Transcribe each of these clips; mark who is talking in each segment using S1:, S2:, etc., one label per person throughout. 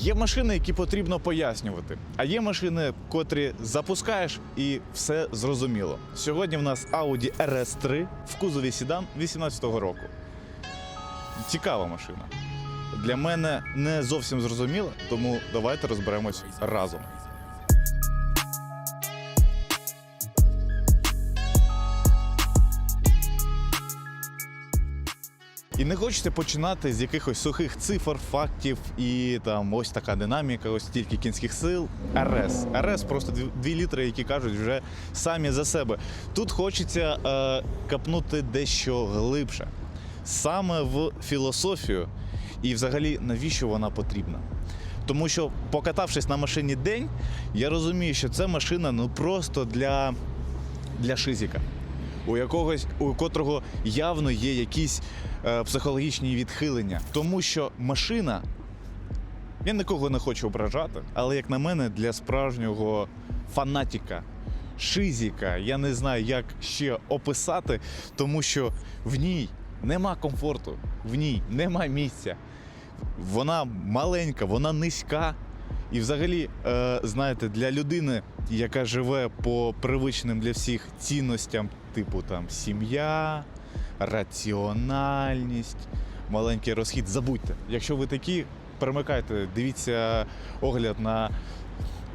S1: Є машини, які потрібно пояснювати, а є машини, котрі запускаєш і все зрозуміло. Сьогодні в нас Audi RS3 в кузові Сідан 18-го року. Цікава машина. Для мене не зовсім зрозуміла, тому давайте розберемось разом. І не хочеться починати з якихось сухих цифр, фактів і там ось така динаміка, ось стільки кінських сил. РС. РС просто дві, літери, які кажуть вже самі за себе. Тут хочеться е, капнути дещо глибше, саме в філософію, і взагалі навіщо вона потрібна. Тому що, покатавшись на машині день, я розумію, що це машина ну просто для, для шизіка у якогось, у котрого явно є якісь е, психологічні відхилення. Тому що машина, я нікого не хочу ображати, але як на мене, для справжнього фанатіка, шизіка, я не знаю, як ще описати, тому що в ній нема комфорту, в ній нема місця. Вона маленька, вона низька. І взагалі, е, знаєте, для людини, яка живе по привичним для всіх цінностям, типу там сім'я, раціональність, маленький розхід, забудьте. Якщо ви такі, перемикайте, дивіться огляд на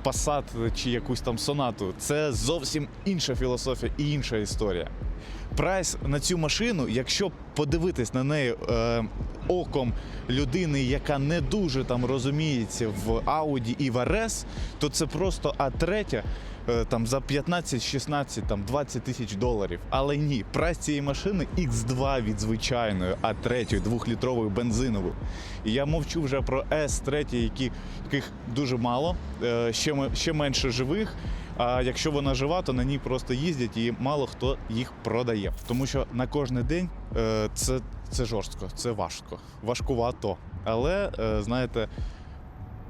S1: Passat чи якусь там сонату. Це зовсім інша філософія і інша історія. Прайс на цю машину, якщо подивитись на неї е, оком людини, яка не дуже там розуміється в Audi і в RS, то це просто А3 е, там за 15, 16, там 20 тисяч доларів. Але ні, прайс цієї машини X2 від звичайної А3 двохлітрової бензинової. І я мовчу вже про S3, які, яких дуже мало, е, ще, ще менше живих. А якщо вона жива, то на ній просто їздять і мало хто їх продає. Тому що на кожний день е, це, це жорстко, це важко, важкувато. Але е, знаєте,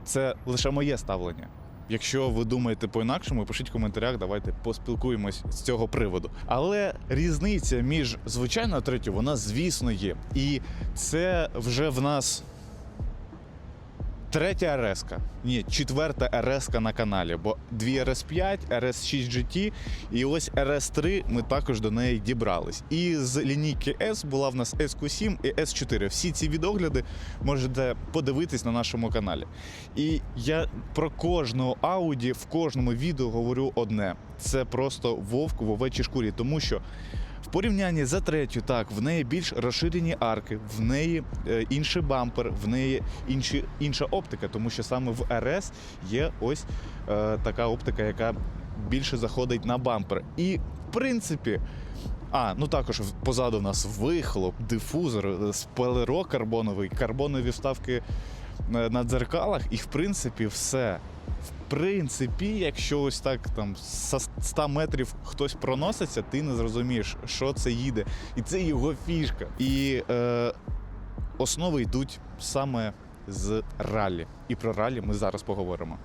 S1: це лише моє ставлення. Якщо ви думаєте по-інакшому, пишіть в коментарях, давайте поспілкуємось з цього приводу. Але різниця між звичайною третьою, вона звісно є. І це вже в нас Третя РС. Ні, четверта РС на каналі, бо дві RS5, RS6 GT і ось RS3 ми також до неї дібрались. І з лінійки S була в нас SQ7 і S4. Всі ці відогляди можете подивитись на нашому каналі. І я про кожного Audi в кожному відео говорю одне: це просто вовк в овечій шкурі, тому що. В порівнянні за третю, так, в неї більш розширені арки, в неї е, інший бампер, в неї інші, інша оптика, тому що саме в РС є ось е, така оптика, яка більше заходить на бампер. І в принципі. А, ну також позаду в нас вихлоп, дифузор, е, спойлеро карбоновий, карбонові вставки е, на дзеркалах, і в принципі все. Принципі, якщо ось так там з 100 метрів хтось проноситься, ти не зрозумієш, що це їде. І це його фішка. І е, основи йдуть саме з ралі. І про ралі ми зараз поговоримо.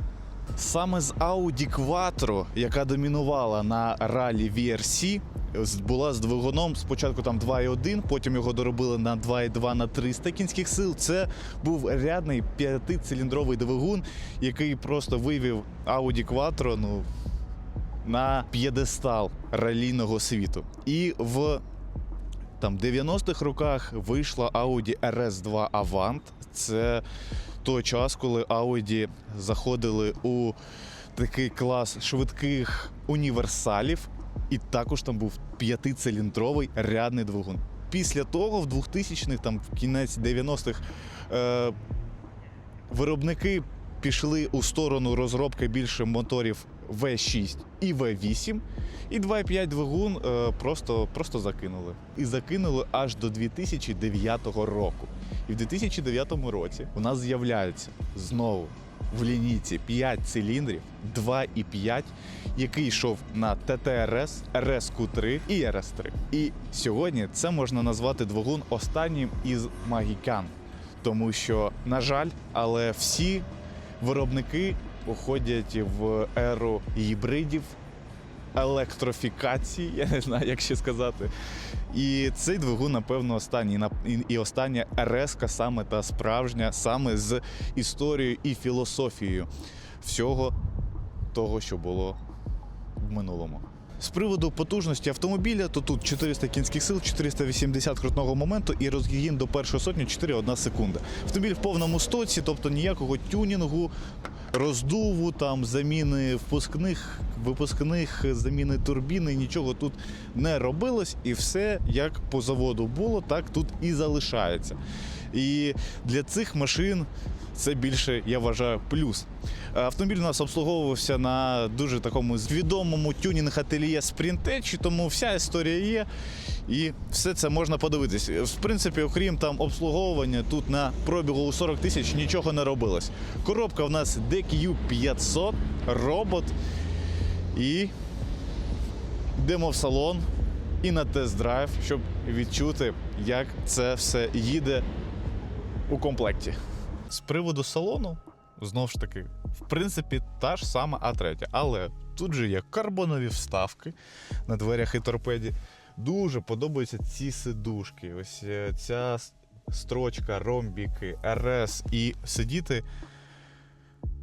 S1: Саме з Audi Quattro, яка домінувала на ралі VRC, була з двигуном спочатку там 2,1, потім його доробили на 2,2 на 300 кінських сил. Це був рядний п'ятициліндровий двигун, який просто вивів Audi Quattro ну, на п'єдестал ралійного світу. І в там 90-х роках вийшла Audi RS2 Avant. Це той час, коли Audi заходили у такий клас швидких універсалів, і також там був п'ятициліндровий рядний двигун. Після того, в 2000-х, там в кінець 90-х, е, виробники пішли у сторону розробки більше моторів V6 і V8, і 2,5 двигун е, просто, просто закинули. І закинули аж до 2009 року. І в 2009 році у нас з'являється знову в лінійці 5 циліндрів, 2,5, який йшов на ТТРС, РСК3 і РС3. І сьогодні це можна назвати двигун останнім із магікян. Тому що, на жаль, але всі виробники уходять в еру гібридів, електрофікації, я не знаю, як ще сказати. І цей двигун, напевно, останній і- остання РС саме та справжня, саме з історією і філософією всього того, що було в минулому. З приводу потужності автомобіля, то тут 400 кінських сил, 480 крутного моменту і розгін до першої сотні 4,1 секунда. Автомобіль в повному стоці, тобто ніякого тюнінгу, роздуву, там заміни впускних, випускних, заміни турбіни, нічого тут не робилось, і все як по заводу було, так тут і залишається. І для цих машин це більше, я вважаю, плюс. Автомобіль у нас обслуговувався на дуже такому відомому тюнінг ательє Sprintech, тому вся історія є. І все це можна подивитись. В принципі, окрім там обслуговування, тут на пробігу у 40 тисяч нічого не робилось. Коробка в нас DQ 500, робот. І йдемо в салон і на тест-драйв, щоб відчути, як це все їде у комплекті. З приводу салону, знову ж таки, в принципі, та ж сама А3. Але тут же є карбонові вставки на дверях і торпеді. Дуже подобаються ці сидушки. Ось е, ця строчка, ромбіки, РС і сидіти.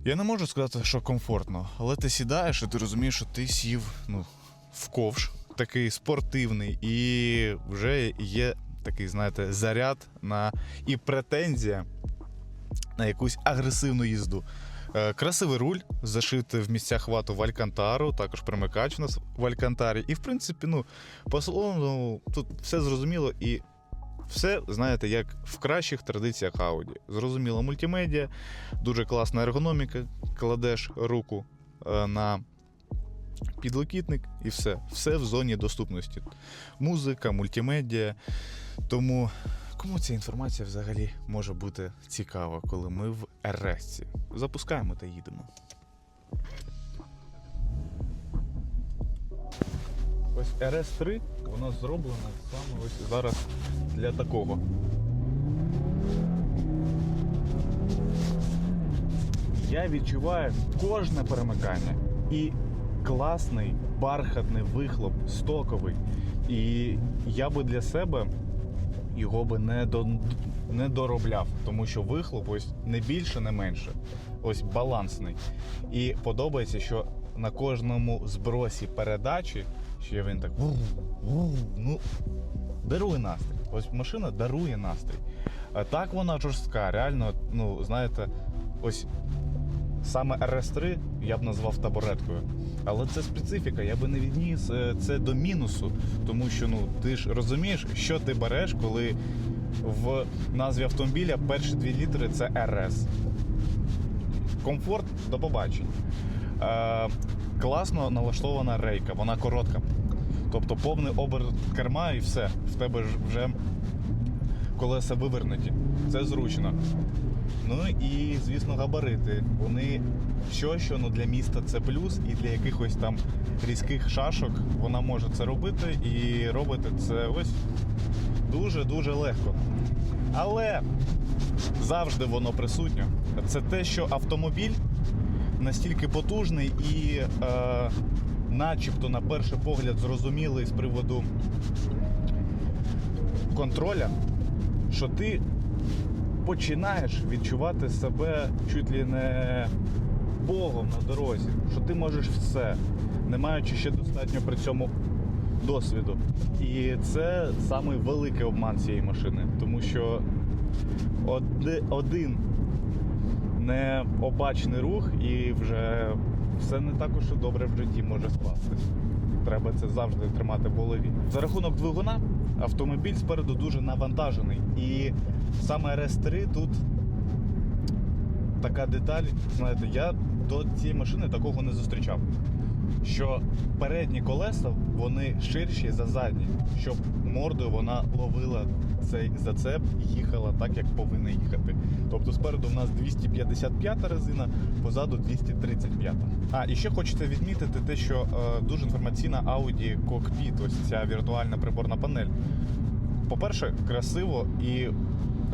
S1: Я не можу сказати, що комфортно, але ти сідаєш і ти розумієш, що ти сів ну, в ковш, такий спортивний, і вже є такий, знаєте, заряд на і претензія на якусь агресивну їзду. Е, Красивий руль, зашитий в місцях хвату в Алькантару, також примикач у нас в Алькантарі. І, в принципі, ну, по салону тут все зрозуміло і все, знаєте, як в кращих традиціях Audi. Зрозуміло, мультимедіа, дуже класна ергономіка, кладеш руку е, на підлокітник і все. Все в зоні доступності. Музика, мультимедіа. Тому Кому ця інформація взагалі може бути цікава, коли ми в РС? Запускаємо та їдемо. Ось РС-3, воно зроблено саме ось зараз для такого. Я відчуваю кожне перемикання і класний бархатний вихлоп, стоковий. І я би для себе його би не, до, не доробляв, тому що вихлоп ось не більше, не менше. Ось балансний. І подобається, що на кожному збросі передачі ще він так ву, ну, дарує настрій. Ось машина дарує настрій. А так вона жорстка, реально, ну, знаєте, ось саме RS3 я б назвав табуреткою. Але це специфіка, я би не відніс е, це до мінусу, тому що ну ти ж розумієш, що ти береш, коли в назві автомобіля перші дві літери це РС. Комфорт до побачення. Е, класно налаштована рейка, вона коротка. Тобто повний оберт керма і все. В тебе вже колеса вивернуті. Це зручно. Ну і, звісно, габарити. Вони що, що ну, для міста це плюс, і для якихось там різких шашок вона може це робити і робити це ось дуже-дуже легко. Але завжди воно присутнє. Це те, що автомобіль настільки потужний і, е, начебто, на перший погляд, зрозумілий з приводу контроля, що ти починаєш відчувати себе чуть ли не Богом на дорозі, що ти можеш все, не маючи ще достатньо при цьому досвіду. І це самий великий обман цієї машини, тому що один необачний рух і вже все не так уж добре в житті може скластись. Треба це завжди тримати в голові. За рахунок двигуна автомобіль спереду дуже навантажений. І саме RS3 тут така деталь. Знаєте, я до цієї машини такого не зустрічав. Що передні колеса вони ширші за задні, щоб мордою вона ловила цей зацеп їхала так, як повинна їхати. Тобто спереду в нас 255 резина, позаду 235. А, і ще хочеться відмітити те, що е, дуже інформаційна Audi Cockpit, ось ця віртуальна приборна панель. По-перше, красиво і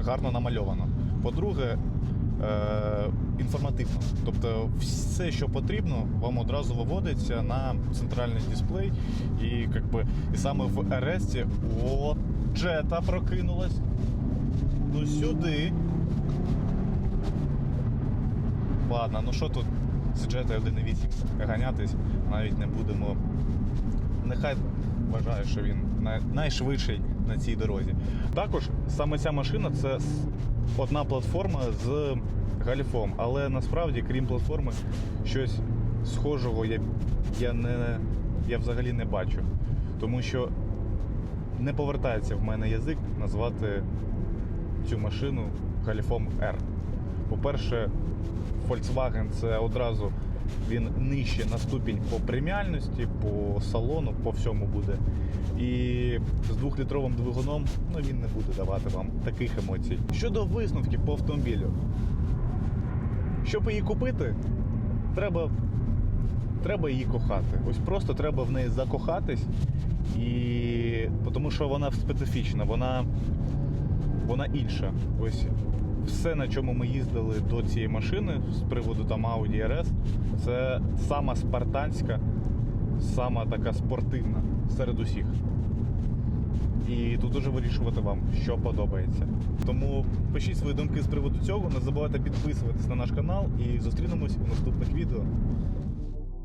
S1: гарно намальовано. По-друге, е, інформативно. Тобто, все, що потрібно, вам одразу виводиться на центральний дисплей. І, як би, і саме в РС о, джета прокинулась. Ну сюди. Ладно, ну що тут з джета 1.8 ганятись, навіть не будемо. Нехай вважає, що він найшвидший на цій дорозі. Також саме ця машина це одна платформа з галіфом, але насправді, крім платформи, щось схожого я, я, не, я взагалі не бачу. Тому що не повертається в мене язик назвати цю машину галіфом R. По-перше, Volkswagen це одразу він нижче на ступінь по преміальності, по салону, по всьому буде. І з двохлітровим двигуном ну, він не буде давати вам таких емоцій. Щодо висновків по автомобілю, щоб її купити, треба, треба її кохати. Ось просто треба в неї закохатись, і... тому що вона специфічна, вона, вона інша. Ось все, на чому ми їздили до цієї машини з приводу там Audi RS, це сама спартанська, сама така спортивна серед усіх. І тут дуже вирішувати вам, що подобається. Тому пишіть свої думки з приводу цього. Не забувайте підписуватись на наш канал і зустрінемось у наступних відео.